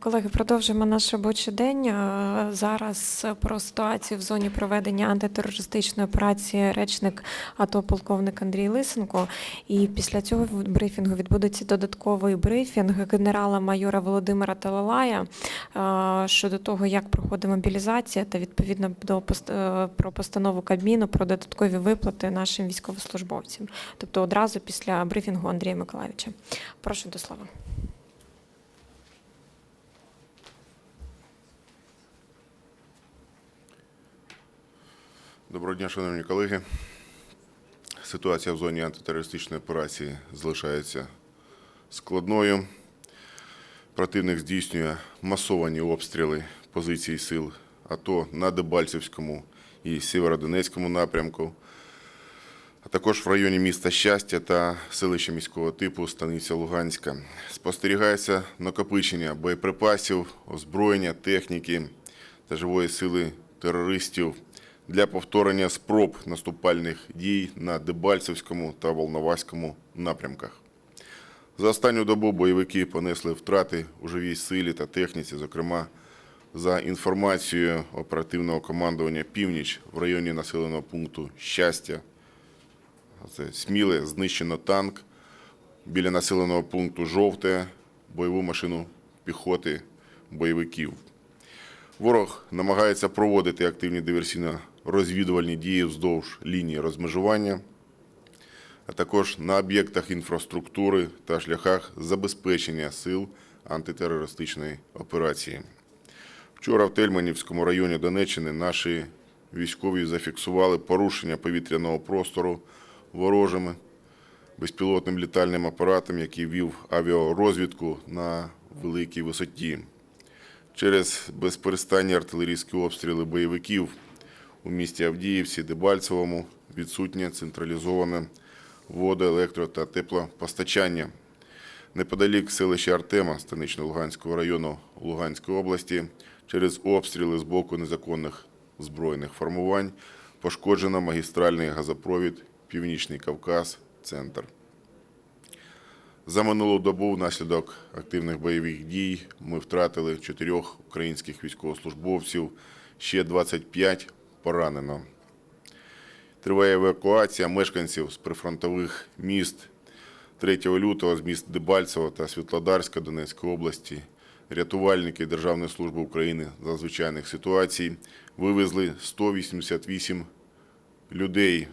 Колеги, продовжуємо наш робочий день. Зараз про ситуацію в зоні проведення антитерористичної операції речник АТО полковник Андрій Лисенко. І після цього брифінгу відбудеться додатковий брифінг генерала-майора Володимира Талалая щодо того, як проходить мобілізація та відповідно до пост- е, про постанову Кабміну про додаткові виплати нашим військовослужбовцям. Тобто одразу після брифінгу Андрія Миколаївича. Прошу до слова. Доброго дня, шановні колеги. Ситуація в зоні антитерористичної операції залишається складною. Противник здійснює масовані обстріли позицій сил АТО на Дебальцевському і Сєвєродонецькому напрямку, а також в районі міста Щастя та селища міського типу Станиця Луганська. Спостерігається накопичення боєприпасів, озброєння, техніки та живої сили терористів для повторення спроб наступальних дій на Дебальцевському та Волноваському напрямках. За останню добу бойовики понесли втрати у живій силі та техніці, зокрема, за інформацією оперативного командування Північ в районі населеного пункту Щастя. Це Сміле знищено танк біля населеного пункту Жовте, бойову машину піхоти бойовиків. Ворог намагається проводити активні диверсійно-розвідувальні дії вздовж лінії розмежування, а також на об'єктах інфраструктури та шляхах забезпечення сил антитерористичної операції. Вчора в Тельманівському районі Донеччини наші військові зафіксували порушення повітряного простору ворожими безпілотним літальним апаратом, який вів авіарозвідку на великій висоті. Через безперестанні артилерійські обстріли бойовиків у місті Авдіївці, Дебальцевому відсутнє централізоване водо-, електро- та теплопостачання. Неподалік селища Артема Станично-Луганського району Луганської області через обстріли з боку незаконних збройних формувань пошкоджено магістральний газопровід Північний Кавказ, центр. За минулу добу внаслідок активних бойових дій ми втратили чотирьох українських військовослужбовців, ще 25 поранено. Триває евакуація мешканців з прифронтових міст 3 лютого з міст Дебальцево та Світлодарська Донецької області. Рятувальники Державної служби України з надзвичайних ситуацій вивезли 188 людей,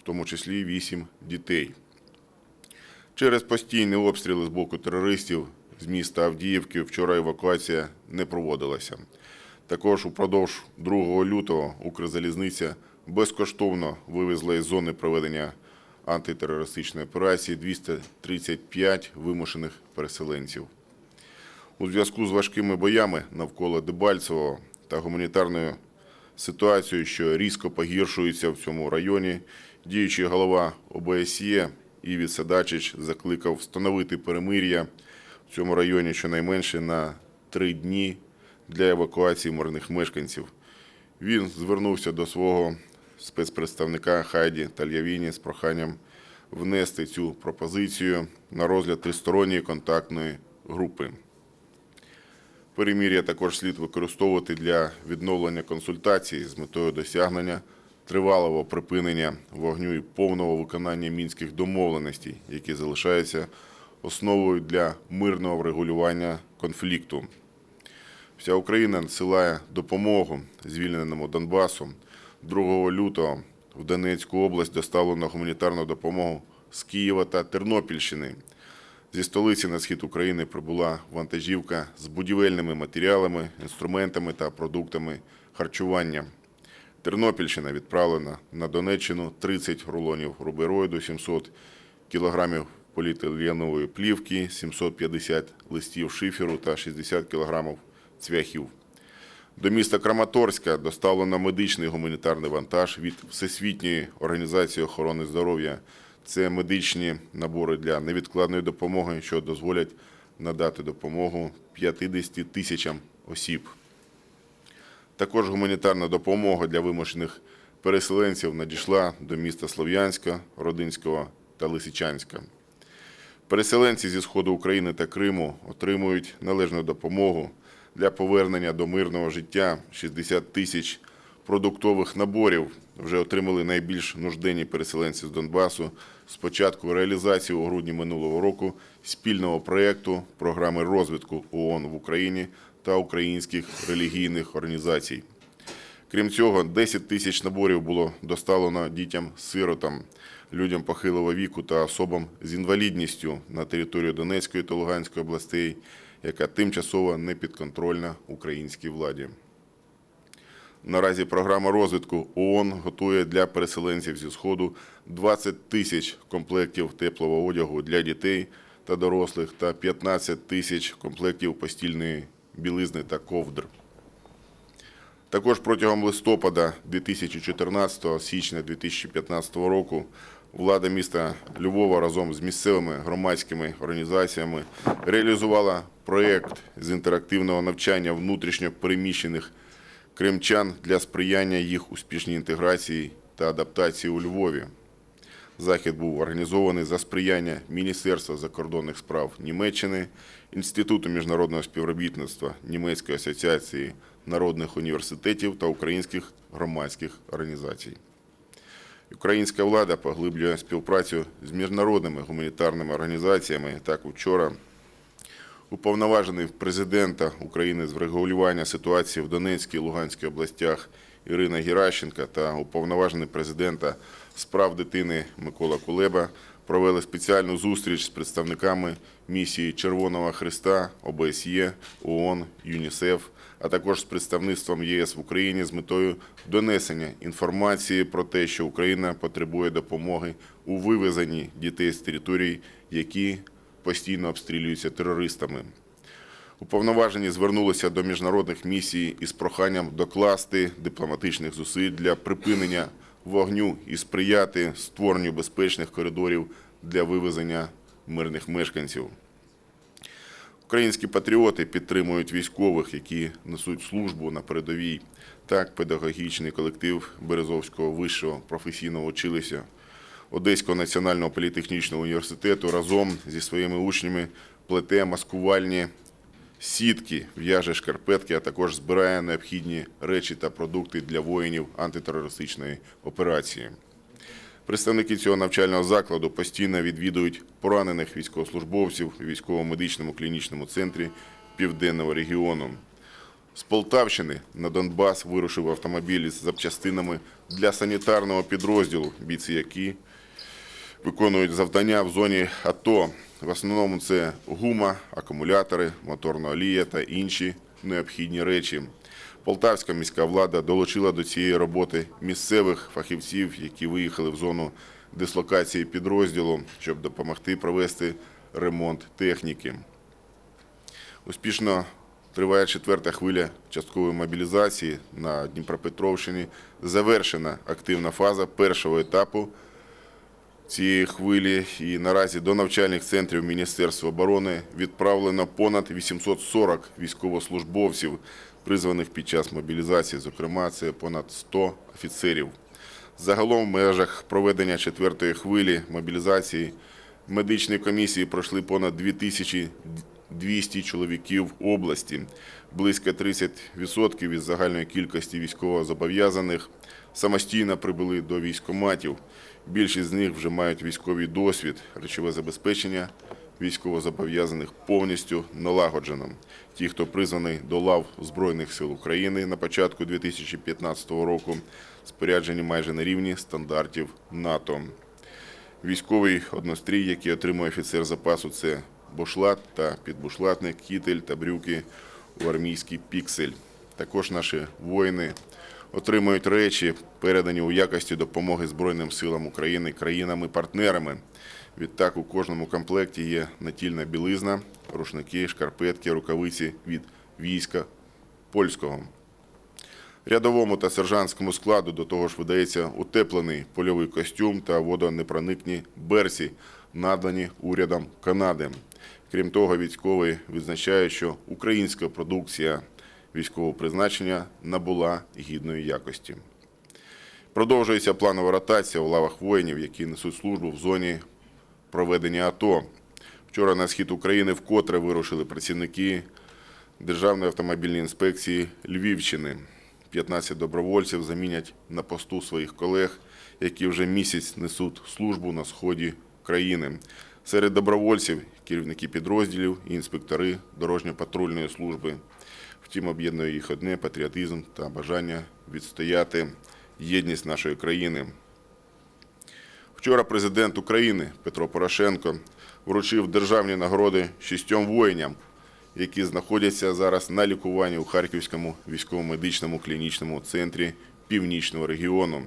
в тому числі 8 дітей. Через постійні обстріли з боку терористів з міста Авдіївки вчора евакуація не проводилася. Також упродовж 2 лютого Укрзалізниця безкоштовно вивезла із зони проведення антитерористичної операції 235 вимушених переселенців. У зв'язку з важкими боями навколо Дебальцевого та гуманітарною ситуацією, що різко погіршується в цьому районі, діючий голова ОБСЄ Іві Садачич закликав встановити перемир'я в цьому районі щонайменше на три дні для евакуації мирних мешканців. Він звернувся до свого спецпредставника Хайді Тальявіні з проханням внести цю пропозицію на розгляд тристоронньої контактної групи. Перемір'я також слід використовувати для відновлення консультацій з метою досягнення тривалого припинення вогню і повного виконання мінських домовленостей, які залишаються основою для мирного врегулювання конфлікту. Вся Україна надсилає допомогу звільненому Донбасу. 2 лютого в Донецьку область доставлено гуманітарну допомогу з Києва та Тернопільщини. Зі столиці на схід України прибула вантажівка з будівельними матеріалами, інструментами та продуктами харчування. Тернопільщина відправлена на Донеччину 30 рулонів рубероїду, 700 кілограмів поліетиленової плівки, 750 листів шиферу та 60 кілограмів цвяхів. До міста Краматорська доставлено медичний гуманітарний вантаж від Всесвітньої організації охорони здоров'я. Це медичні набори для невідкладної допомоги, що дозволять надати допомогу 50 тисячам осіб. Також гуманітарна допомога для вимушених переселенців надійшла до міста Слов'янська, Родинського та Лисичанська. Переселенці зі сходу України та Криму отримують належну допомогу для повернення до мирного життя. 60 тисяч продуктових наборів вже отримали найбільш нужденні переселенці з Донбасу. З початку реалізації у грудні минулого року спільного проєкту програми розвитку ООН в Україні та українських релігійних організацій. Крім цього, 10 тисяч наборів було доставлено дітям-сиротам, людям похилого віку та особам з інвалідністю на територію Донецької та Луганської областей, яка тимчасово не підконтрольна українській владі. Наразі програма розвитку ООН готує для переселенців зі Сходу 20 тисяч комплектів теплого одягу для дітей та дорослих та 15 тисяч комплектів постільної білизни та ковдр. Також протягом листопада 2014 січня 2015 року влада міста Львова разом з місцевими громадськими організаціями реалізувала проєкт з інтерактивного навчання внутрішньо переміщених кримчан для сприяння їх успішній інтеграції та адаптації у Львові. Захід був організований за сприяння Міністерства закордонних справ Німеччини, Інституту міжнародного співробітництва Німецької асоціації народних університетів та українських громадських організацій. Українська влада поглиблює співпрацю з міжнародними гуманітарними організаціями. Так, вчора уповноважений президента України з врегулювання ситуації в Донецькій і Луганській областях Ірина Геращенка та уповноважений президента з прав дитини Микола Кулеба провели спеціальну зустріч з представниками місії Червоного Христа, ОБСЄ, ООН, ЮНІСЕФ, а також з представництвом ЄС в Україні з метою донесення інформації про те, що Україна потребує допомоги у вивезенні дітей з територій, які постійно обстрілюються терористами. Уповноважені звернулися до міжнародних місій із проханням докласти дипломатичних зусиль для припинення вогню і сприяти створенню безпечних коридорів для вивезення мирних мешканців. Українські патріоти підтримують військових, які несуть службу на передовій. Так, педагогічний колектив Березовського вищого професійного училища Одеського національного політехнічного університету разом зі своїми учнями плете маскувальні сітки, в'яже шкарпетки, а також збирає необхідні речі та продукти для воїнів антитерористичної операції. Представники цього навчального закладу постійно відвідують поранених військовослужбовців у військово-медичному клінічному центрі Південного регіону. З Полтавщини на Донбас вирушив автомобіль із запчастинами для санітарного підрозділу, бійці які виконують завдання в зоні АТО. В основному це гума, акумулятори, моторна олія та інші необхідні речі. Полтавська міська влада долучила до цієї роботи місцевих фахівців, які виїхали в зону дислокації підрозділу, щоб допомогти провести ремонт техніки. Успішно триває четверта хвиля часткової мобілізації на Дніпропетровщині. Завершена активна фаза першого етапу цієї хвилі. І наразі до навчальних центрів Міністерства оборони відправлено понад 840 військовослужбовців, призваних під час мобілізації. Зокрема, це понад 100 офіцерів. Загалом в межах проведення четвертої хвилі мобілізації медичні комісії пройшли понад 2200 чоловіків області. Близько 30% із загальної кількості військовозобов'язаних самостійно прибули до військоматів. Більшість з них вже мають військовий досвід, речове забезпечення військовозобов'язаних повністю налагоджено. Ті, хто призваний до лав Збройних сил України на початку 2015 року, споряджені майже на рівні стандартів НАТО. Військовий однострій, який отримує офіцер запасу, це бушлат та підбушлатник, кітель та брюки у армійський піксель. Також наші воїни отримують речі, передані у якості допомоги Збройним силам України країнами-партнерами. Відтак у кожному комплекті є натільна білизна, рушники, шкарпетки, рукавиці від війська польського. Рядовому та сержантському складу до того ж видається утеплений польовий костюм та водонепроникні берсі, надані урядом Канади. Крім того, військовий відзначає, що українська продукція військового призначення набула гідної якості. Продовжується планова ротація у лавах воїнів, які несуть службу в зоні проведення АТО. Вчора на схід України вкотре вирушили працівники Державної автомобільної інспекції Львівщини. 15 добровольців замінять на посту своїх колег, які вже місяць несуть службу на сході країни. Серед добровольців керівники підрозділів і інспектори дорожньо-патрульної служби. Втім, об'єднує їх одне патріотизм та бажання відстояти єдність нашої країни. Вчора президент України Петро Порошенко вручив державні нагороди шістьом воїням, які знаходяться зараз на лікуванні у Харківському військово-медичному клінічному центрі Північного регіону.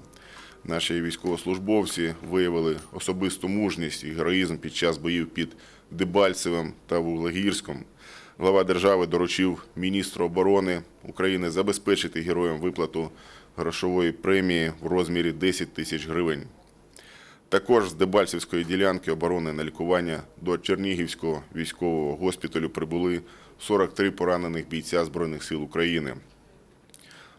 Наші військовослужбовці виявили особисту мужність і героїзм під час боїв під Дебальцевим та Вуглегірськом. Глава держави доручив міністру оборони України забезпечити героям виплату грошової премії в розмірі 10 тисяч гривень. Також з Дебальцевської ділянки оборони на лікування до Чернігівського військового госпіталю прибули 43 поранених бійця Збройних сил України.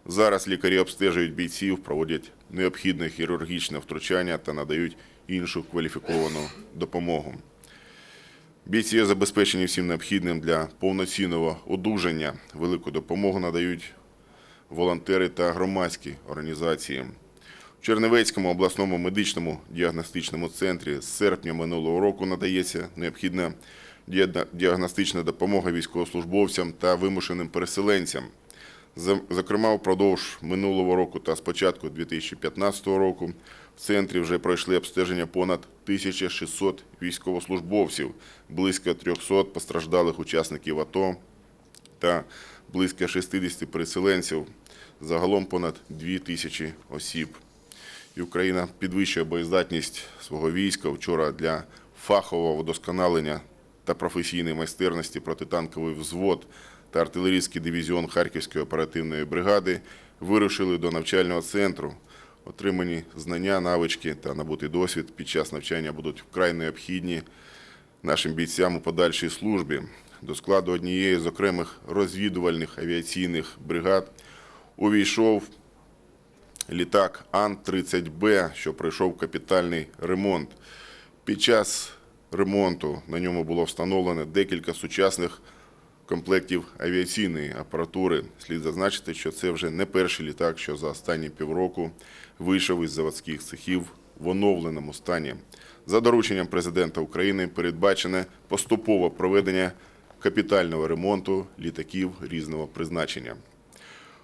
Зараз лікарі обстежують бійців, проводять необхідне хірургічне втручання та надають іншу кваліфіковану допомогу. Бійці забезпечені всім необхідним для повноцінного одужання. Велику допомогу надають волонтери та громадські організації. В Чернівецькому обласному медичному діагностичному центрі з серпня минулого року надається необхідна діагностична допомога військовослужбовцям та вимушеним переселенцям. Зокрема, впродовж минулого року та з початку 2015 року в центрі вже пройшли обстеження понад 1600 військовослужбовців, близько 300 постраждалих учасників АТО та близько 60 переселенців, загалом понад 2 тисячі осіб. І Україна підвищує боєздатність свого війська. Вчора для фахового вдосконалення та професійної майстерності протитанковий взвод та артилерійський дивізіон Харківської оперативної бригади вирушили до навчального центру. Отримані знання, навички та набутий досвід під час навчання будуть вкрай необхідні нашим бійцям у подальшій службі. До складу однієї з окремих розвідувальних авіаційних бригад увійшов літак Ан-30Б, що пройшов капітальний ремонт. Під час ремонту на ньому було встановлено декілька сучасних комплектів авіаційної апаратури. Слід зазначити, що це вже не перший літак, що за останні півроку вийшов із заводських цехів в оновленому стані. За дорученням президента України передбачене поступове проведення капітального ремонту літаків різного призначення.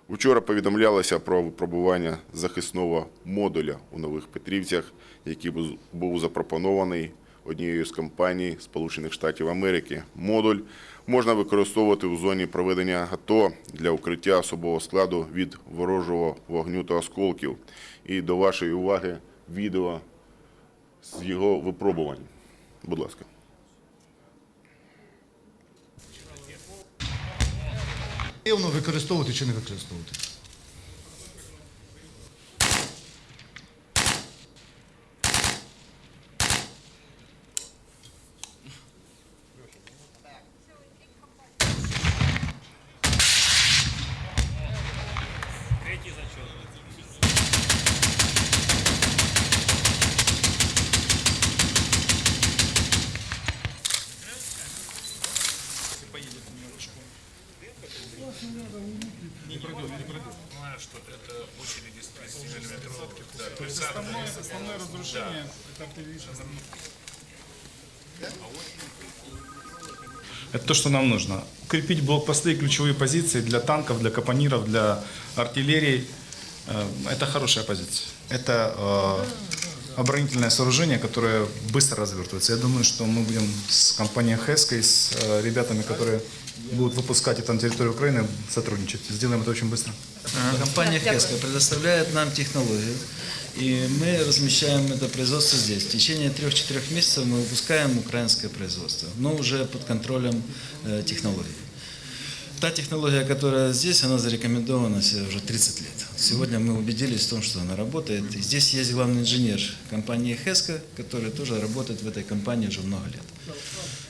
Вчора повідомлялося про випробування захисного модуля у Нових Петрівцях, який був запропонований однією з компаній Сполучених Штатів Америки. Модуль можна використовувати у зоні проведення АТО для укриття особового складу від ворожого вогню та осколків. І до вашої уваги відео з його випробувань. Будь ласка. Використовувати чи не використовувати чи не використовувати? Понимаю, что это очереди с 30 миллиметров. Да, то есть Основное, основное разрушение это артиллерийская Это то, что нам нужно. Укрепить блокпосты и ключевые позиции для танков, для капониров, для артиллерии. Э, Это хорошая позиция. Это э, оборонительное сооружение, которое быстро развертывается. Я думаю, что мы будем с компанией Хеской, с э, ребятами, которые будут выпускать это на территории Украины, сотрудничать. Сделаем это очень быстро. Компания Хеска предоставляет нам технологию, и мы размещаем это производство здесь. В течение трех-четырех месяцев мы выпускаем украинское производство, но уже под контролем э, технологий. Та технология, которая здесь, она зарекомендована уже 30 лет. Сегодня мы убедились в том, что она работает. И здесь есть главный инженер компании Хеска, который тоже работает в этой компании уже много лет.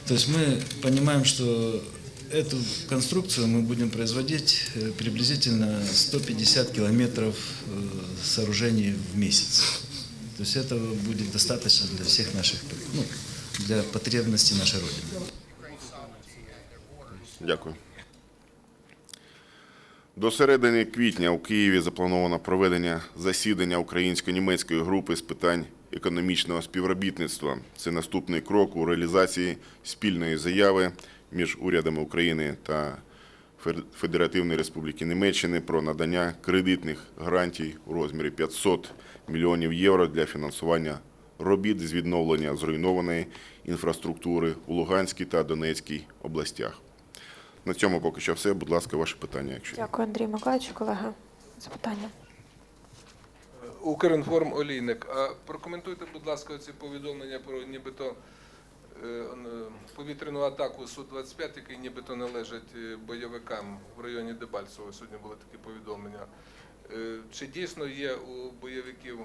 То есть мы понимаем, что эту конструкцию мы будем производить э, приблизительно 150 километров э, сооружений в месяц. То есть этого будет достаточно для всех наших ну, для потребностей нашей Родины. Дякую. До середини квітня у Києві заплановано проведення засідання українсько-німецької групи з питань економічного співробітництва. Це наступний крок у реалізації спільної заяви між урядами України та Федеративної Республіки Німеччини про надання кредитних гарантій у розмірі 500 мільйонів євро для фінансування робіт з відновлення зруйнованої інфраструктури у Луганській та Донецькій областях. На цьому поки що все. Будь ласка, ваше питання, якщо. Дякую, Андрій Миколаївич. Колега, запитання. Укрінформ Олійник. А прокоментуйте, будь ласка, ці повідомлення про нібито е, е, повітряну атаку Су-25, який нібито належить е, бойовикам в районі Дебальцево. Сьогодні були такі повідомлення. Е, Чи дійсно є у бойовиків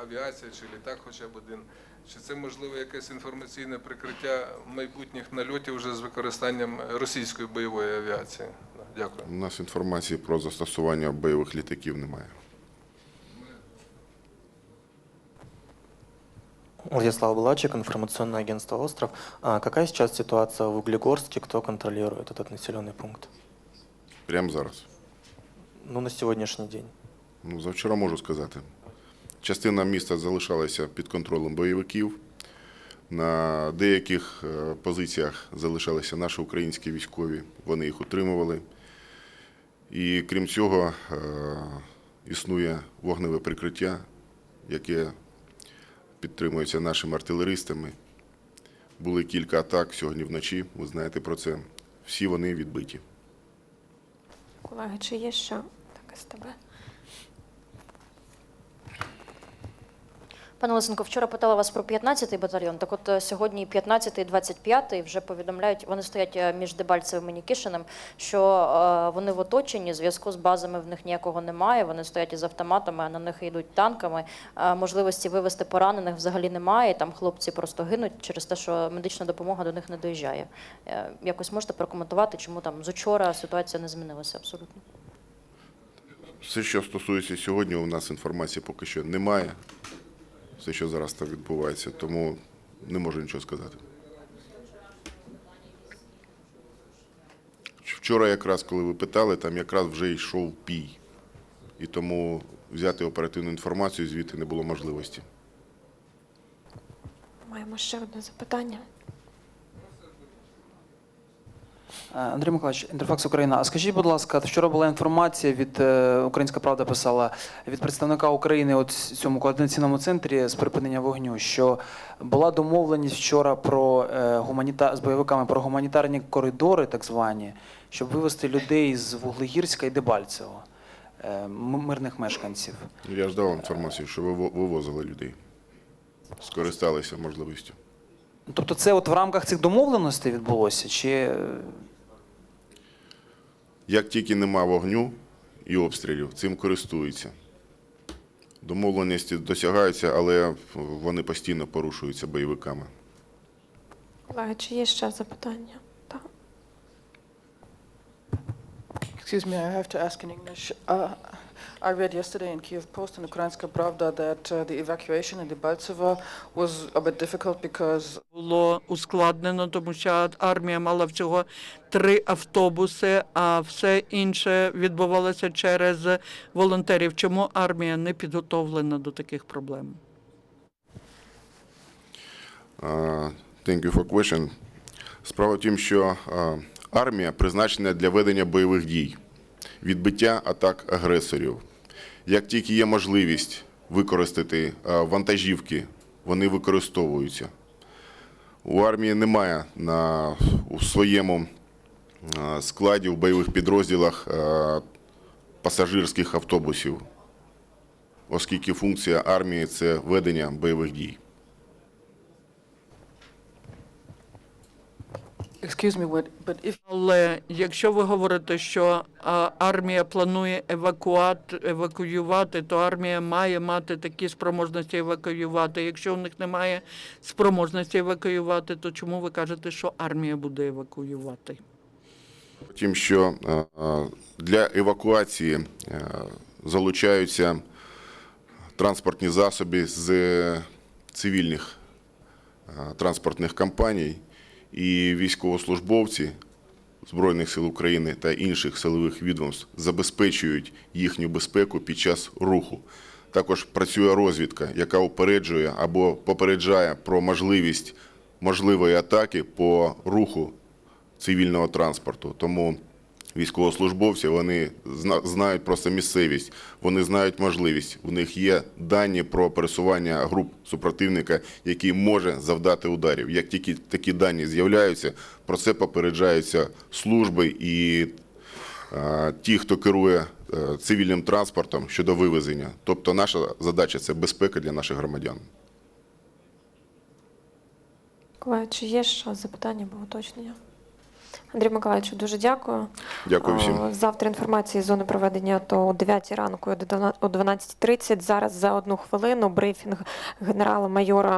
авіація чи літак хоча б один? Чи це можливо якесь інформаційне прикриття майбутніх нальотів вже з використанням російської бойової авіації? Дякую. У нас інформації про застосування бойових літаків немає. Владислав Булачик, информационное агентство «Остров». А какая сейчас ситуация в Углегорске? Кто контролирует этот населенный пункт? Прямо зараз. Ну, на сегодняшний день. Ну, завчора можу сказати. Частина міста залишалася під контролем бойовиків. На деяких е, позиціях залишалися наші українські військові, вони їх утримували. І крім цього, е, існує вогневе прикриття, яке підтримується нашими артилеристами. Були кілька атак сьогодні вночі, ви знаєте про це. Всі вони відбиті. Колеги, чи є ще таке з тебе? Пане Лисенко, вчора питала вас про 15-й батальйон. Так от е, сьогодні 15-й, 25-й вже повідомляють, вони стоять е, між Дебальцевим і Нікішиним, що е, вони в оточенні, зв'язку з базами в них ніякого немає. Вони стоять із автоматами, а на них йдуть танками. Можливості вивезти поранених взагалі немає. Там хлопці просто гинуть через те, що медична допомога до них не доїжджає. Якось можете прокоментувати, чому там з учора ситуація не змінилася абсолютно? Все, що стосується сьогодні, у нас інформації поки що немає. Все, що зараз там відбувається, тому не можу нічого сказати. Вчора, якраз коли ви питали, там якраз вже йшов пій. І тому взяти оперативну інформацію звідти не було можливості. Маємо ще одне запитання. Андрій Миколаївич, Інтерфакс Україна. А скажіть, будь ласка, вчора була інформація від е, Українська Правда писала від представника України от цьому координаційному центрі з припинення вогню, що була домовленість вчора про е, гуманіта... з бойовиками про гуманітарні коридори, так звані, щоб вивезти людей з Вуглегірська і Дебальцево, е, мирних мешканців. Я ж дав інформацію, що виво- вивозили людей. Скористалися можливістю. Тобто, це от в рамках цих домовленостей відбулося? Чи е, Як тільки нема вогню і обстрілів, цим користуються. Домовленості досягаються, але вони постійно порушуються бойовиками. Колеги, чи є ще запитання? Так. Excuse me, I have to ask in English. Uh, I read yesterday in Kiev Post and Ukrainska Pravda that uh, the evacuation in Debaltseva was a bit difficult because було ускладнено, тому що армія мала всього три автобуси, а все інше відбувалося через волонтерів. Чому армія не підготовлена до таких проблем? Uh, Thank you for question. Справа в тім, що uh, армія призначена для ведення бойових дій, відбиття атак агресорів. Як тільки є можливість використати uh, вантажівки, вони використовуються. У армії немає на, у своєму uh, складі в бойових підрозділах uh, пасажирських автобусів, оскільки функція армії це ведення бойових дій. Excuse me, what, but if Але якщо ви говорите, що а, армія планує евакуат, евакуювати, то армія має мати такі спроможності евакуювати. Якщо в них немає спроможності евакуювати, то чому ви кажете, що армія буде евакуювати? Тим, що е, е, для евакуації е, залучаються транспортні засоби з цивільних е, транспортних компаній і військовослужбовці Збройних сил України та інших силових відомств забезпечують їхню безпеку під час руху. Також працює розвідка, яка упереджує або попереджає про можливість можливої атаки по руху цивільного транспорту. Тому військовослужбовці вони зна- знають просто місцевість, вони знають можливість. У них є дані про пересування груп супротивника, який може завдати ударів. Як тільки такі дані з'являються, про це попереджаються служби і ті, хто керує е, цивільним транспортом щодо вивезення. Тобто наша задача це безпека для наших громадян. Чи є ще запитання або уточнення? Андрій Миколаївичу, дуже дякую. Дякую всім. Завтра інформація з зони проведення то о 9 ранку о 12.30. Зараз за одну хвилину брифінг генерала-майора